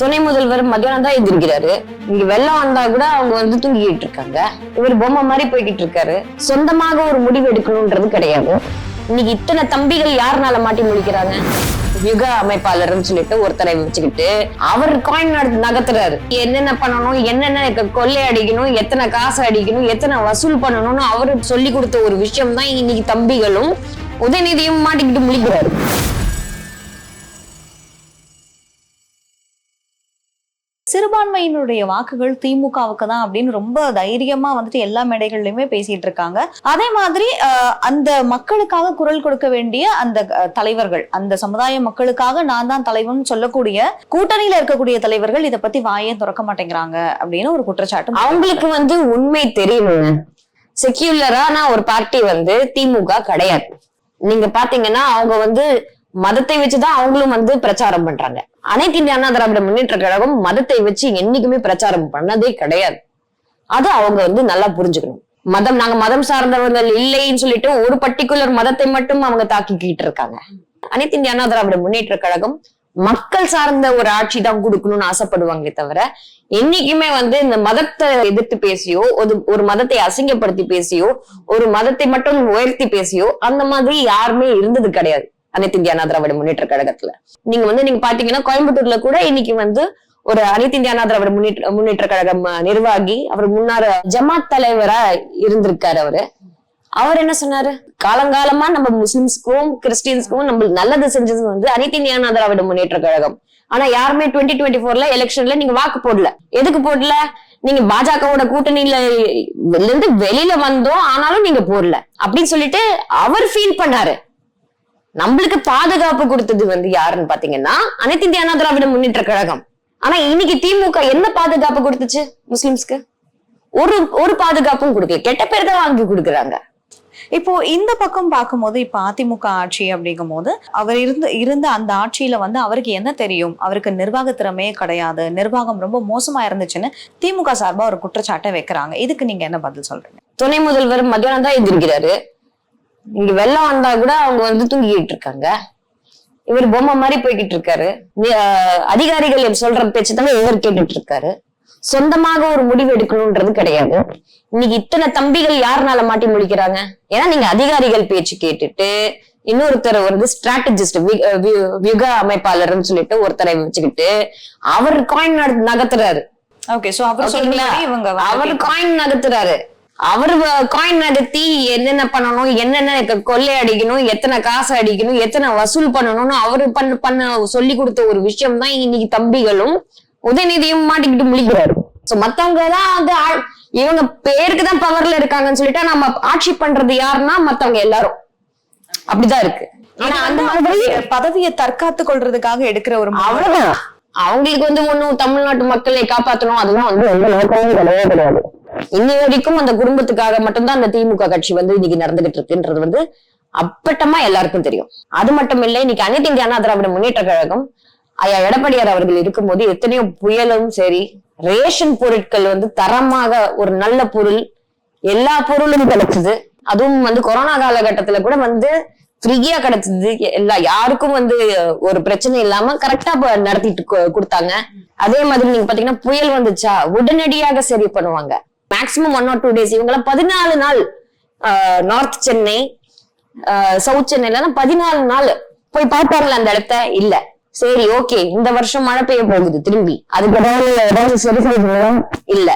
துணை முதல்வர் மத்தியானம் தான் எந்திரிக்கிறாரு. இங்க வெள்ளம் வந்தா கூட அவங்க வந்து தூங்கிக்கிட்டு இருக்காங்க. இவர் பொம்மை மாதிரி போய்கிட்டு இருக்காரு. சொந்தமாக ஒரு முடிவு எடுக்கணும்ன்றது கிடையாது. இன்னைக்கு இத்தனை தம்பிகள் யாருனால மாட்டி முடிக்கிறாங்க? யுக அமைப்பாளர்னு சொல்லிட்டு ஒருத்தரை வச்சுக்கிட்டு அவர் காயின் நகர்த்துறாரு. என்னென்ன பண்ணணும் என்னென்ன கொள்ளை அடிக்கணும் எத்தனை காசு அடிக்கணும் எத்தனை வசூல் பண்ணணும்னு அவரு சொல்லி கொடுத்த ஒரு விஷயம் தான் இன்னைக்கு தம்பிகளும் உதயநிதியும் மாட்டிக்கிட்டு முடிக்கிறாரு சிறுபான்மையினுடைய வாக்குகள் திமுகவுக்கு தான் அப்படின்னு ரொம்ப தைரியமா வந்துட்டு எல்லா மேடைகள்லயுமே பேசிட்டு இருக்காங்க. அதே மாதிரி அந்த மக்களுக்காக குரல் கொடுக்க வேண்டிய அந்த தலைவர்கள் அந்த சமுதாய மக்களுக்காக நான் தான் தலைவன் சொல்லக்கூடிய கூட்டணியில இருக்கக்கூடிய தலைவர்கள் இதை பத்தி வாயே திறக்க மாட்டேங்கிறாங்க அப்படின்னு ஒரு குற்றச்சாட்டு அவங்களுக்கு வந்து உண்மை தெரியணுங்க. செக்யூலரான ஒரு பார்ட்டி வந்து திமுக கிடையாது. நீங்க பாத்தீங்கன்னா அவங்க வந்து மதத்தை வச்சுதான் அவங்களும் வந்து பிரச்சாரம் பண்றாங்க. அனைத்து இந்திய அண்ணா திராவிட முன்னேற்ற கழகம் மதத்தை வச்சு என்னைக்குமே பிரச்சாரம் பண்ணதே கிடையாது. அது அவங்க வந்து நல்லா புரிஞ்சுக்கணும். மதம் நாங்க மதம் சார்ந்தவர்கள் இல்லைன்னு சொல்லிட்டு ஒரு பர்டிகுலர் மதத்தை மட்டும் அவங்க தாக்கிக்கிட்டு இருக்காங்க. அனைத்து இந்திய அண்ணா திராவிட முன்னேற்ற கழகம் மக்கள் சார்ந்த ஒரு ஆட்சி தான் கொடுக்கணும்னு ஆசைப்படுவாங்களே தவிர என்னைக்குமே வந்து இந்த மதத்தை எதிர்த்து பேசியோ ஒரு ஒரு மதத்தை அசிங்கப்படுத்தி பேசியோ ஒரு மதத்தை மட்டும் உயர்த்தி பேசியோ அந்த மாதிரி யாருமே இருந்தது கிடையாது. அனைத்து இந்திய திராவிட முன்னேற்ற கழகத்துல. நீங்க வந்து நீங்க பாத்தீங்கன்னா கோயம்புத்தூர்ல கூட இன்னைக்கு வந்து ஒரு அனைத்து இந்திய அண்ணா திராவிட முன்னேற்ற முன்னேற்ற கழகம் நிர்வாகி அவர் முன்னாள் ஜமாத் தலைவரா இருந்திருக்காரு அவரு. அவர் என்ன சொன்னாரு? காலங்காலமா நம்ம முஸ்லிம்ஸ்க்கும் கிறிஸ்டியன்ஸ்க்கும் நம்ம நல்லது செஞ்சது வந்து அனைத்து இந்திய அண்ணா திராவிட முன்னேற்ற கழகம். ஆனா யாருமே டுவெண்ட்டி டுவெண்ட்டி ஃபோர்ல எலெக்ஷன்ல நீங்க வாக்கு போடல. எதுக்கு போடல? நீங்க பாஜகவோட கூட்டணியில இருந்து வெளியில வந்தோம் ஆனாலும் நீங்க போடல. அப்படின்னு சொல்லிட்டு அவர் ஃபீல் பண்ணாரு. நம்மளுக்கு பாதுகாப்பு கொடுத்தது வந்து யாருன்னு பாத்தீங்கன்னா அனைத்து இந்திய அண்ணா திராவிட முன்னேற்ற கழகம். ஆனா இன்னைக்கு திமுக என்ன பாதுகாப்பு கொடுத்துச்சு முஸ்லிம்ஸ்க்கு? ஒரு ஒரு பாதுகாப்பும் கொடுக்கல. கெட்ட பேர் தான் வாங்கி கொடுக்குறாங்க. இப்போ இந்த பக்கம் பார்க்கும்போது இப்ப அதிமுக ஆட்சி அப்படிங்கும் போது அவர் இருந்து இருந்த அந்த ஆட்சியில வந்து அவருக்கு என்ன தெரியும்? அவருக்கு நிர்வாக திறமையே கிடையாது. நிர்வாகம் ரொம்ப மோசமா இருந்துச்சுன்னு திமுக சார்பா ஒரு குற்றச்சாட்டை வைக்கிறாங்க. இதுக்கு நீங்க என்ன பதில் சொல்றீங்க? துணை முதல்வர் மத்தியானம் தான் எந்திரிக்கிறாரு இங்க வெள்ளம் வந்தா கூட அவங்க வந்து தூங்கிக்கிட்டு இருக்காங்க. இவர் பொம்மை மாதிரி போய்கிட்டு இருக்காரு. அதிகாரிகள் சொல்ற பேச்சு தான் இவர் கேட்டுட்டு இருக்காரு. சொந்தமாக ஒரு முடிவு எடுக்கணும்ன்றது கிடையாது. இன்னைக்கு இத்தனை தம்பிகள் யாருனால மாட்டி முடிக்கிறாங்க? ஏன்னா நீங்க அதிகாரிகள் பேச்சு கேட்டுட்டு இன்னொருத்தர் வந்து ஸ்ட்ராட்டஜிஸ்ட் வியூக அமைப்பாளர்னு சொல்லிட்டு ஒருத்தரை வச்சுக்கிட்டு அவர் காயின் நகர்த்துறாரு. அவர் காயின் நகர்த்துறாரு. அவர் காயின் நகர்த்தி என்னென்ன பண்ணணும் என்னென்ன கொள்ளை அடிக்கணும் எத்தனை காசு அடிக்கணும் எத்தனை வசூல் பண்ணணும்னு அவரு பண்ண பண்ண சொல்லி கொடுத்த ஒரு விஷயம் தான் இன்னைக்கு தம்பிகளும் உதயநிதியும் மாட்டிக்கிட்டு முழிக்கிறாரு. சோ மத்தவங்க தான் வந்து இவங்க பேருக்கு தான் பவர்ல இருக்காங்கன்னு சொல்லிட்டு நம்ம ஆட்சி பண்றது யாருன்னா மத்தவங்க எல்லாரும். அப்படிதான் இருக்கு. ஆனா அந்த மாதிரி பதவியை தற்காத்து கொள்றதுக்காக எடுக்கிற ஒரு. அவ்வளவுதான். அவங்களுக்கு வந்து ஒண்ணும் தமிழ்நாட்டு மக்களை காப்பாத்தணும் அதெல்லாம் வந்து எந்த நோக்கமும் கிடையவே கிடையாது. இன்னி வரைக்கும் அந்த குடும்பத்துக்காக மட்டும்தான் அந்த திமுக கட்சி வந்து இன்னைக்கு நடந்துகிட்டு இருக்குன்றது வந்து அப்பட்டமா எல்லாருக்கும் தெரியும். அது மட்டும் இல்லை இன்னைக்கு அனைத்து இந்திய அண்ணா திராவிட முன்னேற்ற கழகம் ஐயா எடப்பாடியார் அவர்கள் இருக்கும்போது எத்தனையோ புயலும் சரி ரேஷன் பொருட்கள் வந்து தரமாக ஒரு நல்ல பொருள் எல்லா பொருளும் கிடைச்சது அதுவும் வந்து கொரோனா காலகட்டத்துல கூட வந்து ஃப்ரீயா கிடைச்சது. எல்லா யாருக்கும் வந்து ஒரு பிரச்சனை இல்லாம கரெக்டா நடத்திட்டு கொடுத்தாங்க. அதே மாதிரி நீங்க பாத்தீங்கன்னா புயல் வந்துச்சா உடனடியாக சரி பண்ணுவாங்க. Maximum one or two days இவங்க பதினாலு நாள் நார்த் சென்னை சவுத் சென்னைல பதினாலு நாள் போய் பார்ப்பாங்களா அந்த இடத்த? இல்ல. சரி ஓகே இந்த வருஷம் மழை பெய்ய போகுது திரும்பி. அதுக்கு ஏதாவது சரி செய்யணுமா? இல்ல.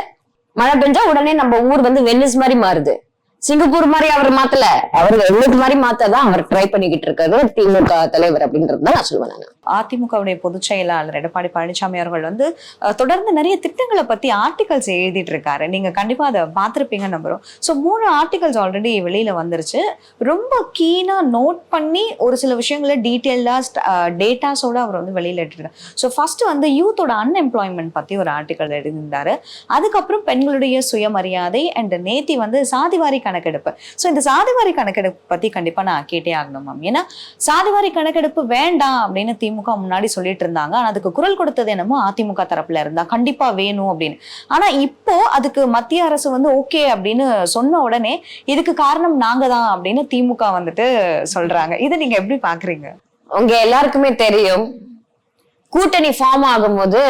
மழை பெஞ்சா உடனே நம்ம ஊர் வந்து வெனிஸ் மாதிரி மாறுது. சிங்கப்பூர் மாதிரி அவர் மாத்தல. அவர் எங்களுக்கு மாதிரி மாத்ததான் அவர் ட்ரை பண்ணிக்கிட்டு இருக்காரு. திமுக தலைவர் அப்படின்றது தான் நான் சொல்லுவேன் நானு. அதிமுகவுடைய பொதுச் செயலாளர் எடப்பாடி பழனிசாமி அவர்கள் வந்து தொடர்ந்து நிறைய திட்டங்களை பத்தி ஆர்டிகல்ஸ் எழுதிட்டு இருக்காரு. நீங்க கண்டிப்பா அதை பார்த்திருப்பீங்க நம்புறோம். ஸோ மூணு ஆர்டிகல்ஸ் ஆல்ரெடி வெளியில வந்துருச்சு. ரொம்ப கீனா நோட் பண்ணி ஒரு சில விஷயங்களை டீட்டெயில்டா டேட்டாஸோட அவர் வந்து வெளியில எடுத்துருக்காரு. ஸோ ஃபர்ஸ்ட் வந்து யூத்தோட அன்எம்ப்ளாய்மெண்ட் பத்தி ஒரு ஆர்டிகல் எழுதியிருந்தாரு. அதுக்கப்புறம் பெண்களுடைய சுயமரியாதை அண்ட் நேத்தி வந்து சாதிவாரி கணக்கெடுப்பு. ஸோ இந்த சாதிவாரி கணக்கெடுப்பு பற்றி கண்டிப்பா நான் கேட்டே ஆகணும் மேம் ஏன்னா சாதிவாரி கணக்கெடுப்பு வேண்டாம் அப்படின்னு திமுக முன்னாடி சொல்லிட்டு இருந்தாங்க. ஆனால் அதுக்கு குரல் கொடுத்தது என்னமோ அதிமுக தரப்புல இருந்தா கண்டிப்பாக வேணும் அப்படின்னு. ஆனால் இப்போ அதுக்கு மத்திய அரசு வந்து ஓகே அப்படின்னு சொன்ன உடனே இதுக்கு காரணம் நாங்கள் தான் அப்படின்னு திமுக வந்துட்டு சொல்றாங்க. இதை நீங்க எப்படி பாக்குறீங்க? உங்க எல்லாருக்குமே தெரியும். கூட்டணி ஃபார்ம் ஆகும்போது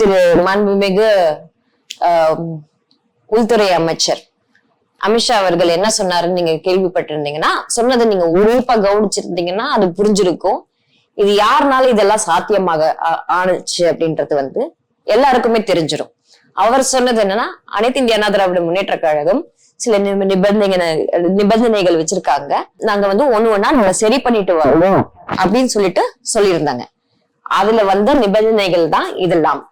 திரு மண்புமிகு உள்துறை அமைச்சர் அமித்ஷா அவர்கள் என்ன சொன்னாருன்னு நீங்க கேள்விப்பட்டிருந்தீங்கன்னா சொன்னதை நீங்க உறுப்பா கவனிச்சிருந்தீங்கன்னா அது புரிஞ்சிருக்கும். இது யாருனால இதெல்லாம் சாத்தியமாக ஆணுச்சு அப்படின்றது வந்து எல்லாருக்குமே தெரிஞ்சிடும் அவர் சொன்னது என்னன்னா அனைத்து இந்திய அண்ணா திராவிட முன்னேற்ற கழகம் சில நிபந்தனை நிபந்தனைகள் வச்சிருக்காங்க. நாங்க வந்து ஒண்ணு ஒன்னா நம்ம சரி பண்ணிட்டு வரோம் அப்படின்னு சொல்லிட்டு சொல்லியிருந்தாங்க. அதுல வந்த நிபந்தனைகள் தான் இதெல்லாம்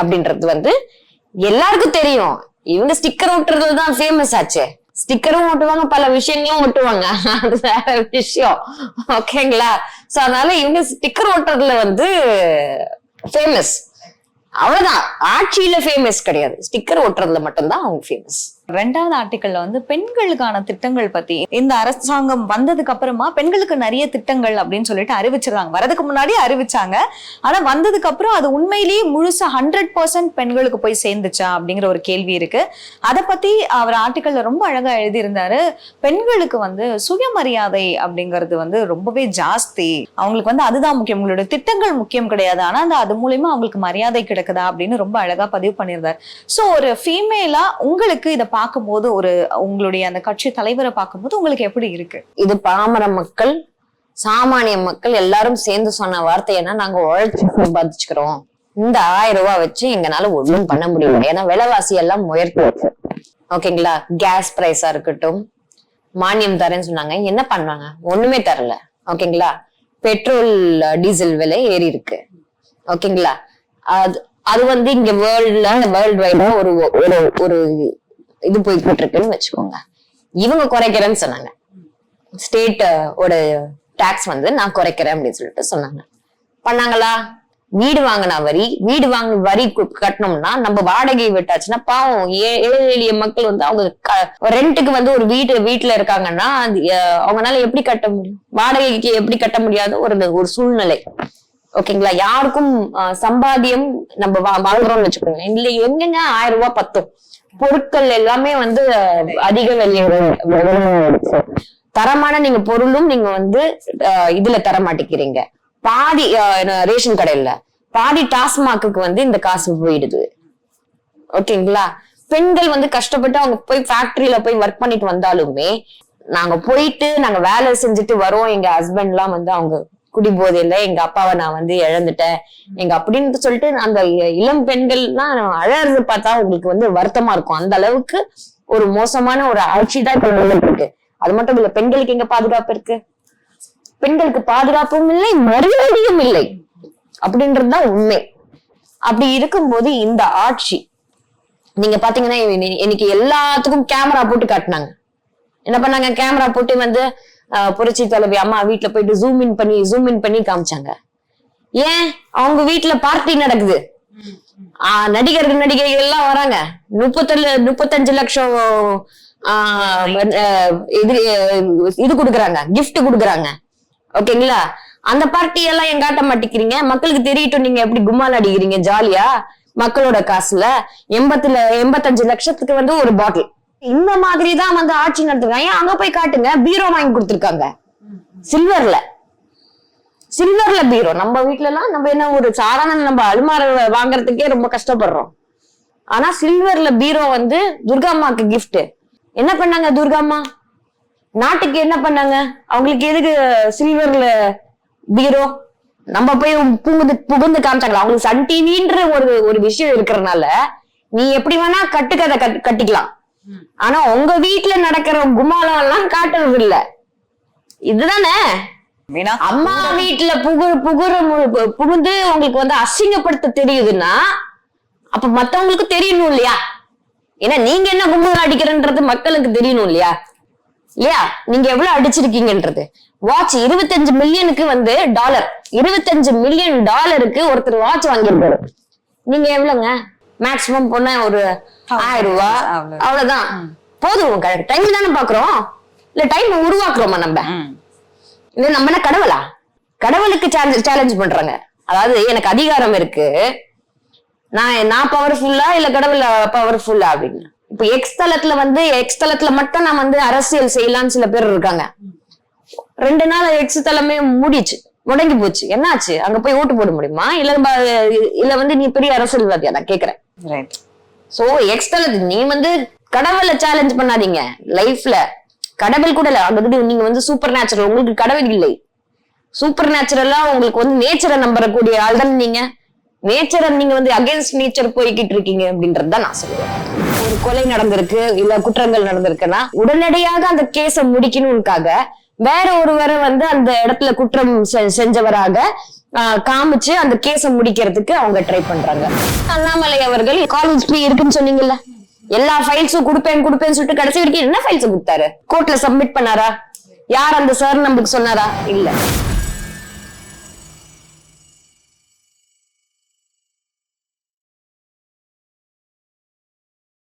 அப்படின்றது வந்து எல்லாருக்கும் தெரியும். இவங்க ஸ்டிக்கர் ஒட்டுறதுல தான் ஃபேமஸ் ஆச்சே. ஸ்டிக்கரும் ஒட்டுவாங்க பல விஷயங்களும் ஒட்டுவாங்க அது வேற விஷயம். ஓகேங்களா சோ அதனால இவங்க ஸ்டிக்கர் ஒட்டுறதுல வந்து ஃபேமஸ் அவ்வளவுதான். ஆட்சியில ஃபேமஸ் கிடையாது. ஸ்டிக்கர் ஒட்டுறதுல மட்டும்தான் அவங்க ஃபேமஸ் ரெண்டாவது ஆர்டிக்கல்ல வந்து பெண்களுக்கான திட்டங்கள் பத்தி இந்த அரசாங்கம் வந்ததுக்கு அப்புறமா பெண்களுக்கு நிறைய திட்டங்கள் அப்படின்னு சொல்லிட்டு அறிவிச்சிருக்காங்க. வரதுக்கு முன்னாடி அறிவிச்சாங்க. ஆனா வந்ததுக்கு அப்புறம் அது உண்மையிலேயே முழுசா ஹண்ட்ரட் பர்சன்ட் பெண்களுக்கு போய் சேர்ந்துச்சா அப்படிங்கிற ஒரு கேள்வி இருக்கு. அதை பத்தி அவர் ஆர்டிக்கல்ல ரொம்ப அழகா எழுதியிருந்தாரு. பெண்களுக்கு வந்து சுயமரியாதை அப்படிங்கிறது வந்து ரொம்பவே ஜாஸ்தி. அவங்களுக்கு வந்து அதுதான் முக்கியம். உங்களுடைய திட்டங்கள் முக்கியம் கிடையாது. ஆனா அந்த அது மூலியமா அவங்களுக்கு மரியாதை கிடைக்குதா அப்படின்னு ரொம்ப அழகா பதிவு பண்ணியிருந்தார். சோ ஒரு ஃபீமேலா உங்களுக்கு இதை பார்க்கும்போது ஒரு உங்களுடைய அந்த கட்சி தலைவரை பார்க்கும்போது உங்களுக்கு எப்படி இருக்கு? இது பாமர மக்கள் சாமானிய மக்கள் எல்லாரும் சேர்ந்து சொன்ன வார்த்தை என்ன நாங்க உழைச்சி சம்பாதிச்சுக்கிறோம். இந்த ஆயிரம் ரூபாய் வச்சு எங்களால ஒண்ணும் பண்ண முடியல. ஏன்னா விலைவாசி எல்லாம் முயற்சி ஓகேங்களா? கேஸ் பிரைஸா இருக்கட்டும் மானியம் தரேன்னு சொன்னாங்க. என்ன பண்ணாங்க ஒண்ணுமே தரல. ஓகேங்களா? பெட்ரோல் டீசல் விலை ஏறி இருக்கு. ஓகேங்களா? அது அது வந்து இங்க வேர்ல்ட்ல வேர்ல்ட் வைடா ஒரு ஒரு ஒரு இது போய்கிட்டு இருக்குன்னு வச்சுக்கோங்க. இவங்க குறைக்கிறேன்னு சொன்னாங்க. ஸ்டேட் ஒரு டாக்ஸ் வந்து நான் குறைக்கிறேன் அப்படின்னு சொல்லிட்டு சொன்னாங்க. பண்ணாங்களா? வீடு வாங்கினா வரி வீடு வாங்க வரி கட்டணும்னா நம்ம வாடகை விட்டாச்சுன்னா பாவம். ஏழை எளிய மக்கள் வந்து அவங்க ரெண்டுக்கு வந்து ஒரு வீடு வீட்டுல இருக்காங்கன்னா அது, எப்படி கட்ட முடியும்? வாடகைக்கு எப்படி கட்ட முடியாத ஒரு ஒரு சூழ்நிலை. ஓகேங்களா? யாருக்கும் சம்பாதியம் நம்ம வா- வாங்குறோம்னு வச்சுக்கோங்க இல்ல எங்கெங்க ஆயிரம் ரூபாய் பத்தும்? பொருட்கள் எல்லாமே வந்து அதிக விலையோட தரமான நீங்க பொருளும் நீங்க வந்து இதுல தர மாட்டேங்கிறீங்க. பாதி ரேஷன் கடையில. பாதி டாஸ்மாக்கு வந்து இந்த காசு போயிடுது. ஓகேங்களா? பெண்கள் வந்து கஷ்டப்பட்டு அவங்க போய் ஃபேக்டரியில போய் ஒர்க் பண்ணிட்டு வந்தாலுமே நாங்க போயிட்டு நாங்க வேலை செஞ்சுட்டு வரோம் எங்க ஹஸ்பண்ட் எல்லாம் வந்து அவங்க குடிபோதையில எங்க அப்பாவை நான் வந்து இழந்துட்டேன். எங்க அப்படின்னு சொல்லிட்டு அந்த இளம் பெண்கள்லாம் அழறது பார்த்தா உங்களுக்கு வந்து வருத்தமா இருக்கும். அந்த அளவுக்கு ஒரு மோசமான ஒரு ஆட்சி தான் இப்ப இருக்கு அது மட்டும் இல்ல பெண்களுக்கு எங்க பாதுகாப்பு இருக்கு? பெண்களுக்கு பாதுகாப்பும் இல்லை மரியாதையும் இல்லை. அப்படின்றதுதான் உண்மை. அப்படி இருக்கும்போது இந்த ஆட்சி நீங்க பாத்தீங்கன்னா இன்னைக்கு எல்லாத்துக்கும் கேமரா போட்டு காட்டினாங்க. என்ன பண்ணாங்க? கேமரா போட்டு வந்து புரட்சி தலைவி அம்மா வீட்டுல போயிட்டு ஜூம் இன் பண்ணி ஜூம் இன் பண்ணி காமிச்சாங்க. ஏன்? அவங்க வீட்டுல பார்ட்டி நடக்குது. ஆஹ், நடிகர்கள் நடிகைகள் எல்லாம் வராங்க. முப்பத்தேழு முப்பத்தஞ்சு லட்சம் இது இது கொடுக்குறாங்க. கிஃப்ட் கொடுக்குறாங்க. ஓகேங்களா? அந்த பார்ட்டி எல்லாம் எங்க காட்ட மாட்டேங்கிறீங்க? மக்களுக்கு தெரியட்டும் நீங்க எப்படி கும்மால் அடிக்கிறீங்க ஜாலியா? மக்களோட காசுல எண்பத்துல எண்பத்தஞ்சு லட்சத்துக்கு வந்து ஒரு பாட்டில் இந்த மாதிரி தான் வந்து ஆட்சி நடத்துறாங்க ஏன் அங்க போய் காட்டுங்க? பீரோ வாங்கி கொடுத்துருக்காங்க. சில்வர்ல. சில்வர்ல பீரோ. நம்ம வீட்டுல எல்லாம் நம்ம என்ன ஒரு சாதாரண நம்ம அலுமார வாங்குறதுக்கே ரொம்ப கஷ்டப்படுறோம். ஆனா சில்வர்ல பீரோ வந்து துர்காம்மாக்கு கிஃப்ட் என்ன பண்ணாங்க துர்காம்மா நாட்டுக்கு என்ன பண்ணாங்க? அவங்களுக்கு எதுக்கு சில்வர்ல பீரோ? நம்ம போய் புகுந்து புகுந்து காமிச்சாங்களா? அவங்களுக்கு சன் டிவின்ற ஒரு ஒரு விஷயம் இருக்கிறதுனால நீ எப்படி வேணா கட்டுக்கதை கட் கட்டிக்கலாம். ஆனா உங்க வீட்டுல நடக்கிற கும்மாலம் எல்லாம் காட்டுறது இல்ல இதுதானே அம்மா வீட்டுல புகு புகுற மு- பு- புகுந்து உங்களுக்கு வந்து அசிங்கப்படுத்த தெரியுதுன்னா அப்ப மத்தவங்களுக்கு தெரியணும் இல்லையா? ஏன்னா நீங்க என்ன கும்பல் அடிக்கிறன்றது மக்களுக்கு தெரியணும் இல்லையா? இல்லையா? நீங்க எவ்வளவு அடிச்சிருக்கீங்கன்றது. வாட்ச் இருபத்தஞ்சு மில்லியனுக்கு வந்து டாலர் இருபத்தஞ்சு மில்லியன் டாலருக்கு ஒருத்தர் வாட்ச் வாங்கியிருக்காரு. நீங்க எவ்வளவுங்க? மேக்சிமம் போனா ஒரு ஆயிரம் அவ்வளவு. அவ்வளவுதான். போதும் டைம் தானே பாக்குறோம். இல்ல டைம் உருவாக்குறோமா நம்ம. இது நம்ம என்ன கடவுளா? கடவுளுக்கு சேலஞ்ச் பண்றாங்க. அதாவது எனக்கு அதிகாரம் இருக்கு. நான் நான் பவர்ஃபுல்லா இல்ல கடவுள் பவர்ஃபுல்லா அப்படின்னு. இப்ப எக்ஸ் தளத்துல வந்து எக்ஸ் தளத்துல மட்டும் நான் வந்து அரசியல் செய்யலாம்னு சில பேர் இருக்காங்க. ரெண்டு நாள் எக்ஸ் தளமே மூடிச்சு முடங்கி போச்சு. என்னாச்சு? அங்க போய் ஓட்டு போட முடியுமா? இல்ல இல்ல வந்து நீ பெரிய அரசியல்வாதியா? நான் கேக்குறேன். ரைட் சோ எக்ஸ்டர்னல் நீ வந்து கடவுளை சேலஞ்ச் பண்ணாதீங்க. லைஃப்ல கடவுள் கூட இல்ல. நீங்க வந்து சூப்பர் நேச்சுரல் உங்களுக்கு கடவுள் இல்லை. சூப்பர் நேச்சுரலா உங்களுக்கு வந்து நேச்சரை நம்பக்கூடிய ஆள் தான் நீங்க. நேச்சரை நீங்க வந்து அகைன்ஸ்ட் நேச்சர் போய்கிட்டு இருக்கீங்க அப்படின்றது தான் நான் சொல்லுவேன் ஒரு கொலை நடந்திருக்கு இல்ல குற்றங்கள் நடந்திருக்குன்னா உடனடியாக அந்த கேஸை முடிக்கணும்னுக்காக வேற ஒருவரை வந்து அந்த இடத்துல குற்றம் செ- செஞ்சவராக காமிச்சு அந்த கேஸ முடிக்கிறதுக்கு அவங்க ட்ரை பண்றாங்க. அண்ணாமலை அவர்கள் காலேஜ் ஃப்ரீ இருக்குன்னு சொன்னீங்கல்ல? எல்லா ஃபைல்ஸும் கொடுப்பேன் கொடுப்பேன்னு சொல்லிட்டு கடைசி வரைக்கும் என்ன ஃபைல்ஸ் கொடுத்தாரு? கோர்ட்ல சப்மிட் பண்ணாரா? யார் அந்த சார் நம்மளுக்கு சொன்னாரா? இல்ல.